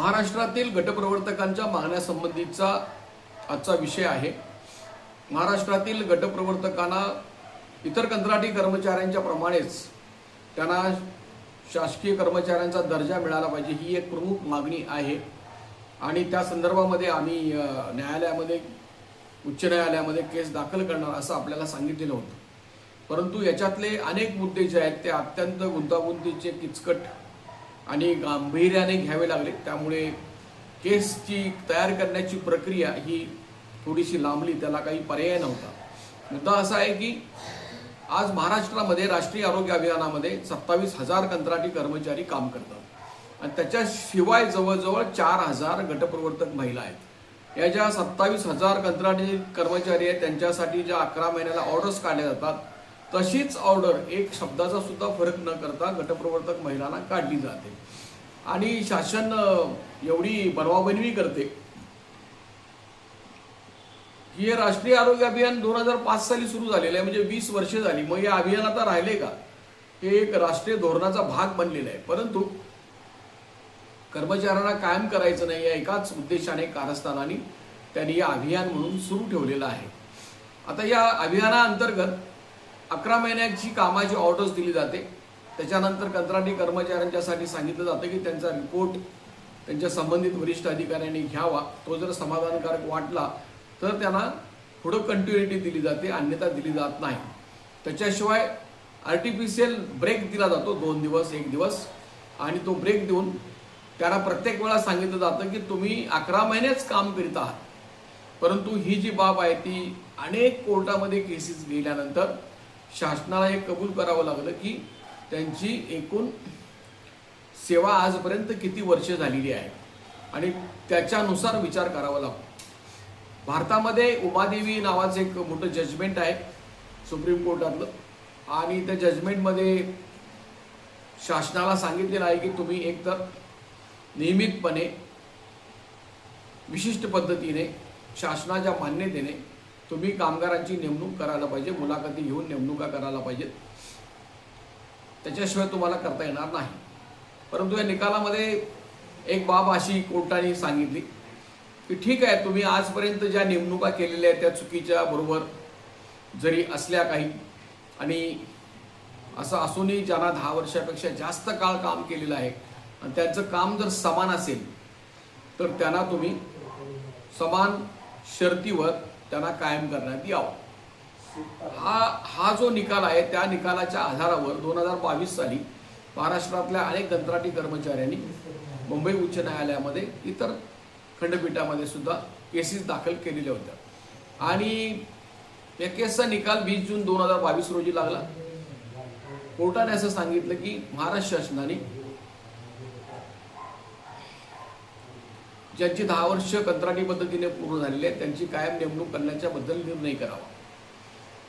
महाराष्ट्रातील गटप्रवर्तकांच्या मागण्यासंबंधीचा आजचा विषय आहे. महाराष्ट्रातील गटप्रवर्तकांना इतर कंत्राटी कर्मचाऱ्यांच्या प्रमाणेच त्यांना शासकीय कर्मचाऱ्यांचा दर्जा मिळाला पाहिजे ही एक प्रमुख मागणी आहे. आणि त्या संदर्भामध्ये आम्ही न्यायालयामध्ये उच्च न्यायालयामध्ये केस दाखल करणार असं आपल्याला सांगितलेलं होतं. परंतु याच्यातले अनेक मुद्दे जे आहेत ते अत्यंत गुंतागुंतीचे किचकट आणि गांभीर्याने घ्यावे लागले. त्यामुळे केसची तयार करण्याची प्रक्रिया ही थोडीशी लांबली त्याला काही पर्याय नव्हता. मुद्दा असा आहे की आज महाराष्ट्रामध्ये राष्ट्रीय आरोग्य अभियानामध्ये सत्तावीस हजार कंत्राटी कर्मचारी काम करतात. आणि त्याच्याशिवाय जवळजवळ चार हजार गटप्रवर्तक महिला आहेत. या ज्या सत्तावीस हजार कंत्राटी कर्मचारी आहेत त्यांच्यासाठी ज्या अकरा महिन्याला ऑर्डर्स काढल्या जातात तशीच ऑर्डर एक शब्दाचा सुद्धा फरक न करता गटप्रवर्तक महिलांना काढली जाते. आणि शासन एवढी बनवाबनवी करते. की हे राष्ट्रीय आरोग्य अभियान दोन हजार पाच साली सुरू झालेलं आहे म्हणजे वीस वर्षे झाली. मग या अभियान आता राहिले का? हे एक राष्ट्रीय धोरणाचा भाग बनलेला आहे. परंतु कर्मचाऱ्यांना कायम करायचं नाही या एकाच उद्देशाने कारस्थानाने त्यांनी या अभियान म्हणून सुरू ठेवलेलं आहे. आता या अभियानाअंतर्गत अकरा महिन्याची कामाची ऑर्डर्स दिली जाते. त्याच्यानंतर कंत्राटी कर्मचाऱ्यांच्यासाठी सांगितलं जातं की त्यांचा रिपोर्ट त्यांच्या संबंधित वरिष्ठ अधिकाऱ्यांनी घ्यावा. तो जर समाधानकारक वाटला तर त्यांना पुढं कंटिन्युटी दिली जाते अन्यथा दिली जात नाही. त्याच्याशिवाय आर्टिफिशियल ब्रेक दिला जातो दोन दिवस एक दिवस. आणि तो ब्रेक देऊन त्यांना प्रत्येक वेळा सांगितलं जातं की तुम्ही अकरा महिनेच काम करीत आहात. परंतु ही जी बाब आहे ती अनेक कोर्टामध्ये केसेस गेल्यानंतर शासनाला हे कबूल करावं लागलं की त्यांची एकूण सेवा आजपर्यंत किती वर्ष झालेली आहे? आणि त्याच्यानुसार विचार करावा लागतो. भारतामध्ये उमादेवी नावाचं एक मोठं जजमेंट आहे सुप्रीम कोर्टातलं. आणि त्या जजमेंटमध्ये शासनाला सांगितलेलं आहे की तुम्ही एकतर नियमितपणे विशिष्ट पद्धतीने शासनाच्या मान्यतेने तुम्ही कामगारांची नेमणूक करायला पाहिजे मुलाखती घेऊन नेमणुका करायला पाहिजेत. त्याच्याशिवाय तुम्हाला करता येणार नाही. परंतु या निकालामध्ये एक बाब अशी कोर्टाने सांगितली की ठीक आहे तुम्ही आजपर्यंत ज्या नेमणुका केलेल्या आहेत त्या चुकीच्या बरोबर जरी असल्या काही आणि असं असूनही ज्यांना दहा वर्षापेक्षा जास्त काळ काम केलेलं आहे आणि त्यांचं काम जर समान असेल तर त्यांना तुम्ही समान शर्तीवर त्यांना कायम करण्यात यावं. हा हा जो निकाल आहे त्या निकालाच्या आधारावर दोन हजार बावीस साली महाराष्ट्रातल्या अनेक कंत्राटी कर्मचाऱ्यांनी मुंबई उच्च न्यायालयामध्ये इतर खंडपीठामध्ये सुद्धा केसेस दाखल केलेल्या होत्या. आणि या केसचा निकाल वीस जून दोन हजार बावीस रोजी लागला. कोर्टाने असं सांगितलं की महाराष्ट्र शासनाने ज्यांची दहा वर्ष कंत्राटी पद्धतीने पूर्ण झालेली आहे त्यांची कायम नेमणूक करण्याच्या बद्दल निर्णय करावा.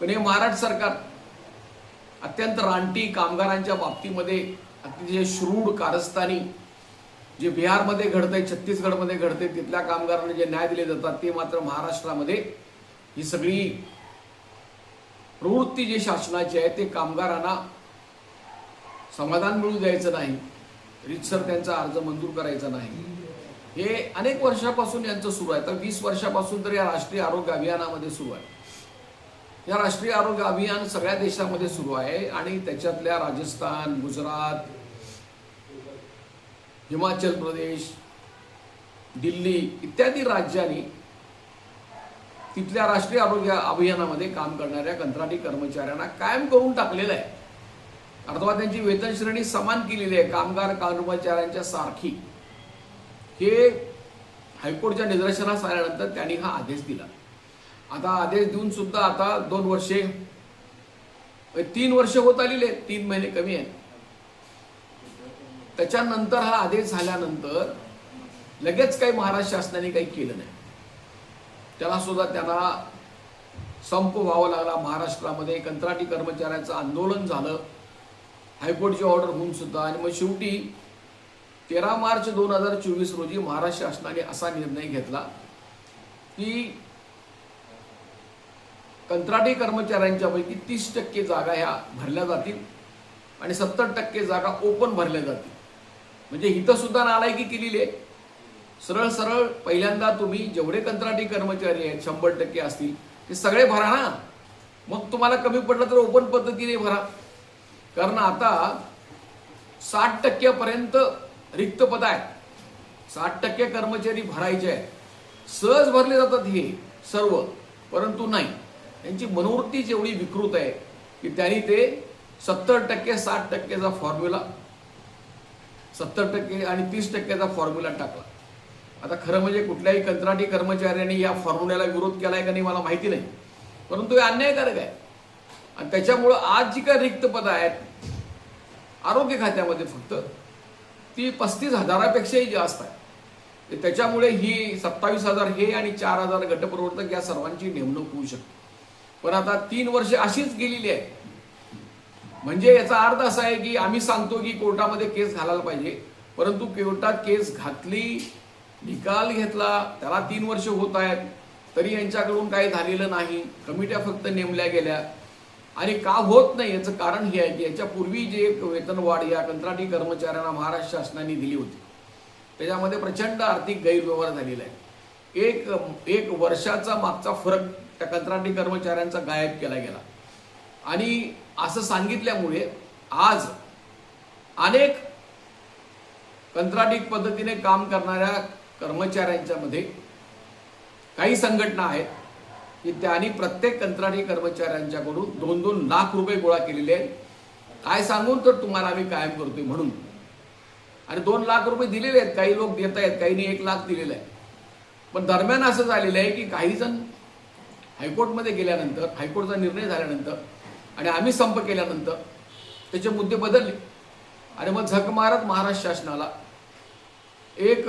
पण हे महाराष्ट्र सरकार अत्यंत रानटी कामगारांच्या बाबतीमध्ये अतिशय श्रूड कारस्थानी जे बिहारमध्ये घडतंय छत्तीसगडमध्ये घडते तिथल्या कामगारांना जे न्याय दिले जातात ते मात्र महाराष्ट्रामध्ये ही सगळी प्रवृत्ती जी शासनाची आहे ते कामगारांना समाधान मिळू द्यायचं नाही. रितसर त्यांचा अर्ज मंजूर करायचा नाही. हे अनेक वर्षापासून यांचं सुरू आहे. तर वीस वर्षापासून तर या राष्ट्रीय आरोग्य अभियानामध्ये सुरू आहे. या राष्ट्रीय आरोग्य अभियान सगळ्या देशामध्ये सुरू आहे आणि त्याच्यातल्या राजस्थान गुजरात हिमाचल प्रदेश दिल्ली इत्यादी राज्यांनी तिथल्या राष्ट्रीय आरोग्य अभियानामध्ये काम करणाऱ्या कंत्राटी कर्मचाऱ्यांना कायम करून टाकलेलं आहे. अर्थात त्यांची वेतन श्रेणी समान केलेली आहे. कामगार कर्मचाऱ्यांच्या सारखी. हे हायकोर्टच्या निदर्शनास आल्यानंतर त्यांनी हा आदेश दिला. आता आदेश देऊन सुद्धा आता दोन वर्षे तीन वर्ष होत आलेले आहेत तीन महिने कमी आहेत. त्याच्यानंतर हा आदेश झाल्यानंतर लगेच काही महाराष्ट्र शासनाने काही केलं नाही. त्याला सुद्धा त्यांना संप व्हावा लागला. महाराष्ट्रामध्ये कंत्राटी कर्मचाऱ्यांचं आंदोलन झालं. हायकोर्टची ऑर्डर होऊन सुद्धा आणि मग शेवटी तेरा मार्च दोन हजार चोवीस रोजी महाराष्ट्र शासनाने असा निर्णय घेतला की कंत्राटी कर्मचाऱ्यांच्यापैकी तीस टक्के जागा ह्या भरल्या जातील आणि सत्तर टक्के जागा ओपन भरल्या जातील. म्हणजे इथं सुद्धा नालायकी केलेली आहे. सरळ सरळ पहिल्यांदा तुम्ही जेवढे कंत्राटी कर्मचारी आहेत शंभर टक्के असतील ते सगळे भरा ना. मग तुम्हाला कमी पडलं तर ओपन पद्धतीने भरा. कारण आता साठ टक्क्यापर्यंत रिक्त पद आहेत साठ टक्के कर्मचारी भरायचे आहेत. सहज भरले जातात हे सर्व परंतु नाही. त्यांची मनोवृत्ती जेवढी विकृत आहे की त्यांनी ते सत्तर टक्के साठ टक्केचा फॉर्म्युला सत्तर टक्के आणि तीस टक्क्याचा फॉर्म्युला टाकला. आता खरं म्हणजे कुठल्याही कंत्राटी कर्मचाऱ्यांनी या फॉर्म्युल्याला विरोध केलाय का नाही मला माहिती नाही. परंतु हे अन्यायकारक आहे. आणि त्याच्यामुळं आज जी काय रिक्त पदं आहेत आरोग्य खात्यामध्ये फक्त ती पस्तीस हजारापेक्षाही जास्त आहे. त्याच्यामुळे ही सत्तावीस हजार हे आणि चार हजार गटप्रवर्तक या सर्वांची नेमणूक होऊ शकते. पण आता तीन वर्ष अशीच गेलेली आहे. म्हणजे याचा अर्थ असा आहे की आम्ही सांगतो की कोर्टामध्ये केस घालायला पाहिजे परंतु कोर्टात केस घातली निकाल घेतला त्याला तीन वर्ष होत आहेत तरी यांच्याकडून काही झालेलं नाही. कमिट्या फक्त नेमल्या गेल्या. आणि का होत नाही याचं कारण हे आहे की याच्यापूर्वी जे वेतनवाढ या कंत्राटी कर्मचाऱ्यांना महाराष्ट्र शासनाने दिली होती त्याच्यामध्ये प्रचंड आर्थिक गैरव्यवहार झालेला आहे. एक एक वर्षाचा मागचा फरक त्या कंत्राटी कर्मचाऱ्यांचा गायब केला गेला. आणि असं सांगितल्यामुळे आज अनेक कंत्राटी पद्धतीने काम करणाऱ्या कर्मचाऱ्यांच्यामध्ये काही संघटना आहेत की त्यांनी प्रत्येक कंत्राटी कर्मचाऱ्यांच्याकडून दोन दोन लाख रुपये गोळा केलेले आहेत. काय सांगून तर तुम्हाला आम्ही कायम करतोय म्हणून. आणि दोन लाख रुपये दिलेले आहेत. काही लोक देत आहेत काहींनी एक लाख दिलेलं आहे. पण दरम्यान असं झालेलं आहे की काही जण हायकोर्टमध्ये गेल्यानंतर हायकोर्टचा निर्णय झाल्यानंतर आणि आम्ही संप केल्यानंतर त्याचे मुद्दे बदलले. आणि मग झक मारत महाराष्ट्र शासनाला एक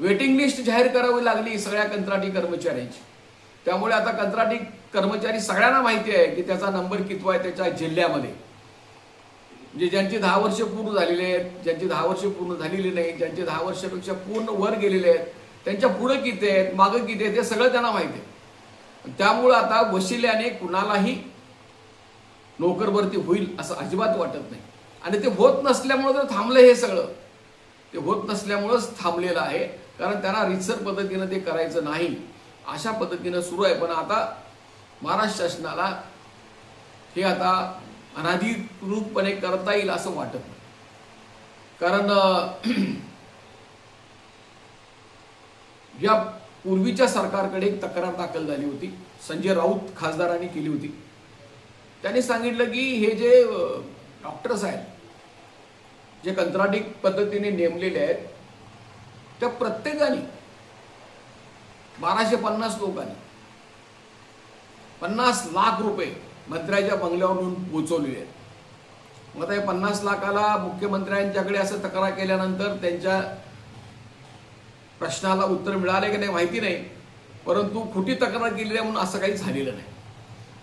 वेटिंग लिस्ट जाहीर करावी लागली सगळ्या कंत्राटी कर्मचाऱ्यांची. त्यामुळे आता कंत्राटी कर्मचारी सगळ्यांना माहिती आहे की त्याचा नंबर कितवा आहे त्याच्या जिल्ह्यामध्ये. म्हणजे ज्यांची दहा वर्ष पूर्ण झालेली आहेत ज्यांची दहा वर्ष पूर्ण झालेली नाही ज्यांचे दहा वर्षापेक्षा पूर्ण वर गेलेले आहेत त्यांच्या पुढं किती आहेत मागं किती आहेत हे सगळं त्यांना माहिती आहे. त्यामुळं आता वशिल्याने कुणालाही नोकर भरती होईल असं अजिबात वाटत नाही. आणि ते होत नसल्यामुळं तर थांबलं हे सगळं. ते होत नसल्यामुळंच थांबलेलं आहे. कारण त्यांना रितसर पद्धतीनं ते करायचं नाही. अशा पद्धतीनं सुरू आहे. पण आता महाराष्ट्र शासनाला हे आता अनाधिकृतपणे करता येईल असं वाटत नाही. कारण या पूर्वीच्या सरकारकडे एक तक्रार दाखल झाली होती. संजय राऊत खासदारांनी केली होती. त्यांनी सांगितलं की हे जे डॉक्टर्स आहेत जे कंत्राटी पद्धतीने नेमलेले आहेत त्या प्रत्येकाने बाराशे पन्नास लोकांनी पन्नास लाख रुपये मंत्र्याच्या बंगल्यावरून पोचवलेले आहेत. मग आता या पन्नास लाखाला मुख्यमंत्र्यांच्याकडे असं तक्रार केल्यानंतर त्यांच्या प्रश्नाला उत्तर मिळाले की नाही माहिती नाही परंतु खोटी तक्रार केलेली आहे म्हणून असं काही झालेलं नाही.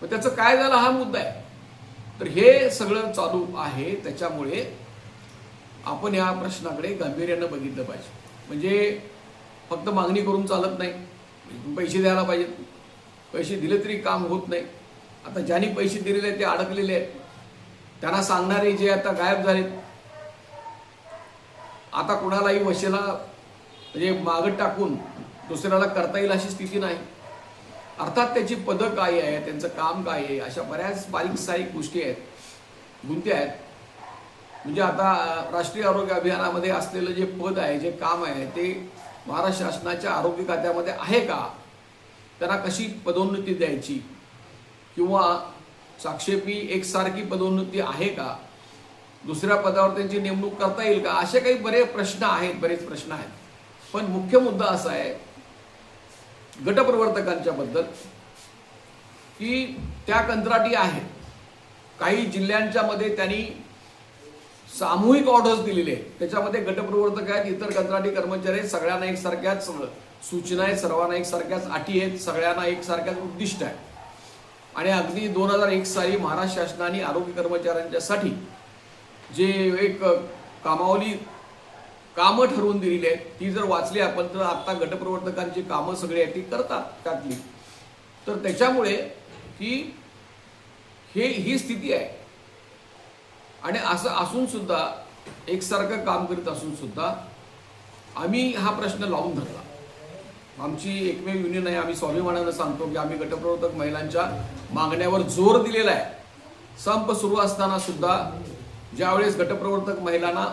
मग त्याचं काय झालं हा मुद्दा आहे. तर हे सगळं चालू आहे त्याच्यामुळे आपण या प्रश्नाकडे गांभीर्यानं बघितलं पाहिजे. म्हणजे फक्त मागणी करून चालत नाही. म्हणजे पैसे द्यायला पाहिजेत. पैसे दिले तरी काम होत नाही. आता ज्यांनी पैसे दिलेले आहेत ते अडकलेले आहेत. त्यांना सांगणारे जे आता गायब झालेत. आता कुणालाही वशेला म्हणजे मागं टाकून दुसऱ्याला करता येईल अशी स्थिती नाही. अर्थात त्याची पदं काय आहे? त्यांचं काम काय आहे? अशा बऱ्याच बारीक सारीक गोष्टी आहेत. गुंत्या आहेत. म्हणजे आता राष्ट्रीय आरोग्य अभियानामध्ये असलेलं जे पद आहे जे काम आहे ते महाराष्ट्र शासनाच्या आरोग्य खात्यामध्ये आहे का? त्यांना कशी पदोन्नती द्यायची? किंवा साक्षेपी एकसारखी पदोन्नती आहे का? दुसऱ्या पदावर त्यांची नेमणूक करता येईल का? असे काही बरे प्रश्न आहेत बरेच प्रश्न आहेत. पण मुख्य मुद्दा असा आहे गटप्रवर्तकांच्या बद्दल की त्या कंत्राटी आहेत. काही जिल्ह्यांच्या मध्ये त्यांनी सामूहिक ऑर्डर्स दिलेले आहेत. त्याच्यामध्ये गटप्रवर्तक आहेत इतर कंत्राटी कर्मचारी आहेत सगळ्यांना एकसारख्याच सूचना आहेत सर्वांना एकसारख्याच अटी आहेत सगळ्यांना एकसारख्याच उद्दिष्ट आहे आणि अगदी दोन हजार एक साली महाराष्ट्र शासनाने आरोग्य कर्मचाऱ्यांच्यासाठी जे एक कामावली कामं ठरवून दिलेली आहेत ती जर वाचली आपण तर आत्ता गटप्रवर्तकांची कामं सगळी आहेत ती करतात त्यातली. तर त्याच्यामुळे की हे ही स्थिती आहे. आणि असं असून सुद्धा एकसारखं काम करीत असून सुद्धा आम्ही हा प्रश्न लावून धरला. आमची एकमेव युनियन आहे आम्ही स्वाभिमानानं सांगतो की आम्ही गटप्रवर्तक महिलांच्या मागण्यावर जोर दिलेला आहे. संप सुरू असताना सुद्धा ज्यावेळेस गटप्रवर्तक महिलांना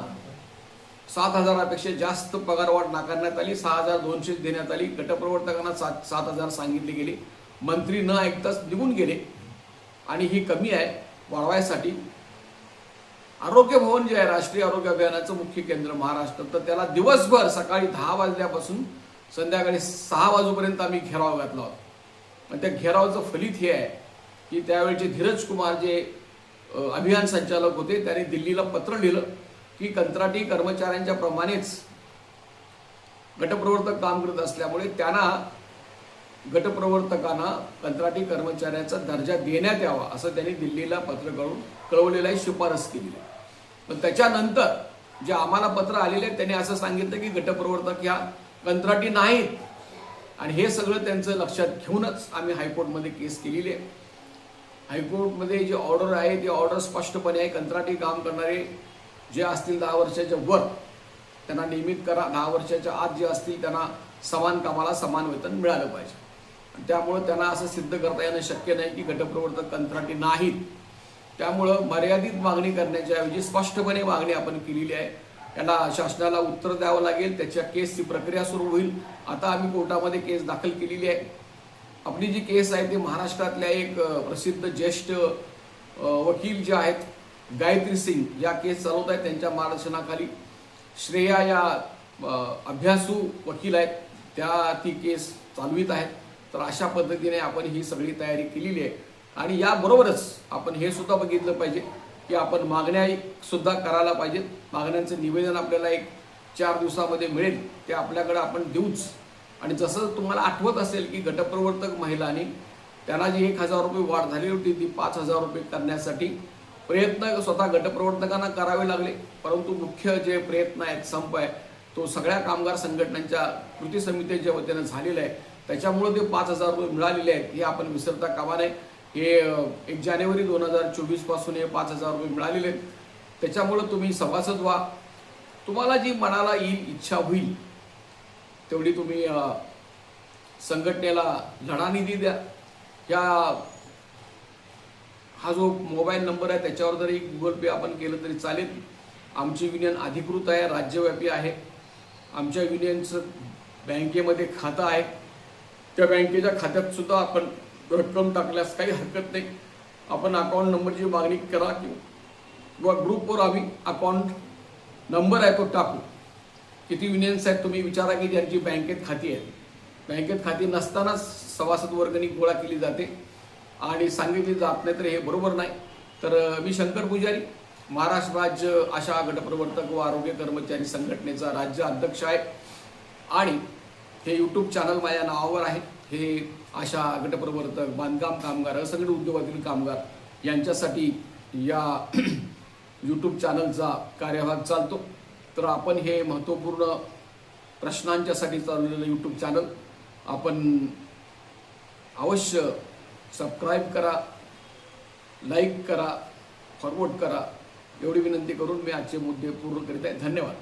सात हजारापेक्षा जास्त पगारवाढ नाकारण्यात आली सहा हजार दोनशे देण्यात आली गटप्रवर्तकांना सात सात हजार सांगितले गेले मंत्री न ऐकताच निघून गेले. आणि ही कमी आहे वाढवायसाठी आरोग्य भवन जे आहे राष्ट्रीय आरोग्य अभियानाचं मुख्य केंद्र महाराष्ट्र तर त्याला दिवसभर सकाळी दहा वाजल्यापासून संध्याकाळी सहा वाजूपर्यंत आम्ही घेराव घातला होता. पण त्या घेरावाचं फलित हे आहे की त्यावेळचे धीरज कुमार जे अभियान संचालक होते त्यांनी दिल्लीला पत्र लिहिलं की कंत्राटी कर्मचाऱ्यांच्या प्रमाणेच गटप्रवर्तक काम करत असल्यामुळे त्यांना गटप्रवर्तकांना कंत्राटी कर्मचाऱ्याचा दर्जा देण्यात यावा असं त्यांनी दिल्लीला पत्र कळून कळवलेलं आहे शिफारस केलेली पण त्याच्यानंतर जे आम्हाला पत्र आलेले आहेत त्यांनी असं सांगितलं की गटप्रवर्तक ह्या कंत्राटी नाहीत. आणि हे सगळं त्यांचं लक्षात घेऊनच आम्ही हायकोर्टमध्ये केस केलेली आहे. हायकोर्टमध्ये जी ऑर्डर आहे ती ऑर्डर स्पष्टपणे आहे. कंत्राटी काम करणारे जे असतील दहा वर्षाच्या वर त्यांना नियमित करा. दहा वर्षाच्या आत जे असतील त्यांना समान कामाला समान वेतन मिळालं पाहिजे. त्यामुळं त्यांना असं सिद्ध करता येणं शक्य नाही की गटप्रवर्तक कंत्राटी नाहीत. त्यामुळं मर्यादित मागणी करण्याच्या ऐवजी स्पष्टपणे मागणी आपण केलेली आहे. याला शासनाला उत्तर द्यावं लागेल त्याच्या केसची प्रक्रिया सुरू होईल. आता आम्ही कोर्टामध्ये केस दाखल केलेली आहे. आपली जी केस आहे ती महाराष्ट्रातल्या एक प्रसिद्ध ज्येष्ठ वकील जे आहेत गायत्री सिंग या केस चालवत आहेत त्यांच्या मार्गदर्शनाखाली. श्रेया या अभ्यासू वकील आहेत. त्या ती केस चालवित आहेत. तर अशा पद्धतीने आपण ही सगळी तयारी केलेली आहे. आणि याबरोबरच आपण हे सुद्धा बघितलं पाहिजे की आपण मागण्या सुद्धा करायला पाहिजेत मागण्यांचं निवेदन आपल्याला एक चार दिवसामध्ये मिळेल ते आपल्याकडे आपण देऊच. आणि जसं तुम्हाला आठवत असेल की गटप्रवर्तक महिलांनी त्यांना जी एक हजार रुपये वाढ झाली होती ती पाच हजार रुपये करण्यासाठी प्रयत्न स्वतः गटप्रवर्तकांना करावे लागले. परंतु मुख्य जे प्रयत्न आहेत संप आहे तो सगळ्या कामगार संघटनांच्या कृती समितीच्या वतीनं झालेला आहे. त्याच्यामुळे ते पाच हजार रुपये मिळालेले आहेत हे आपण विसरता कामा नये. हे एक जानेवारी दोन हजार चोवीसपासून हे पाच हजार रुपये मिळालेले आहेत. त्याच्यामुळं तुम्ही सभासद व्हा. तुम्हाला जी मनाला येईल इच्छा होईल तेवढी तुम्ही संघटनेला लढा निधी द्या. या हा जो मोबाईल नंबर आहे त्याच्यावर जरी गुगल पे आपण केलं तरी चालेल. आमची युनियन अधिकृत आहे राज्यव्यापी आहे. आमच्या युनियनचं बँकेमध्ये खातं आहे. त्या बँकेच्या खात्यात सुद्धा आपण रक्कम टाकल्यास काही हरकत नाही. आपण अकाउंट नंबरची मागणी करा किंवा ग्रुपवर आम्ही अकाउंट नंबर आहे तो टाकू. किती युनियन्स आहेत तुम्ही विचारा की ज्यांची बँकेत खाती आहेत बँकेत खाती नसतानाच सभासद वर्गणी गोळा केली जाते. आणि सांगितली जात नाही तर हे बरोबर नाही. तर मी शंकर पुजारी महाराष्ट्र राज्य आशा गटप्रवर्तक व आरोग्य कर्मचारी संघटनेचा राज्य अध्यक्ष आहे. आणि हे यूट्यूब चॅनल माझ्या नावावर आहे. हे आशा गटप्रवर्तक बांधकाम कामगार असंघटित उद्योगातील कामगार यांच्यासाठी या यूट्यूब चॅनलचा कार्यभाग चालतो. तर आपण हे महत्त्वपूर्ण प्रश्नांच्यासाठी चालवलेलं यूट्यूब चॅनल आपण अवश्य सबस्क्राईब करा लाईक करा फॉरवर्ड करा. एवढी विनंती करून मी आजचे मुद्दे पूर्ण करीत आहे. धन्यवाद.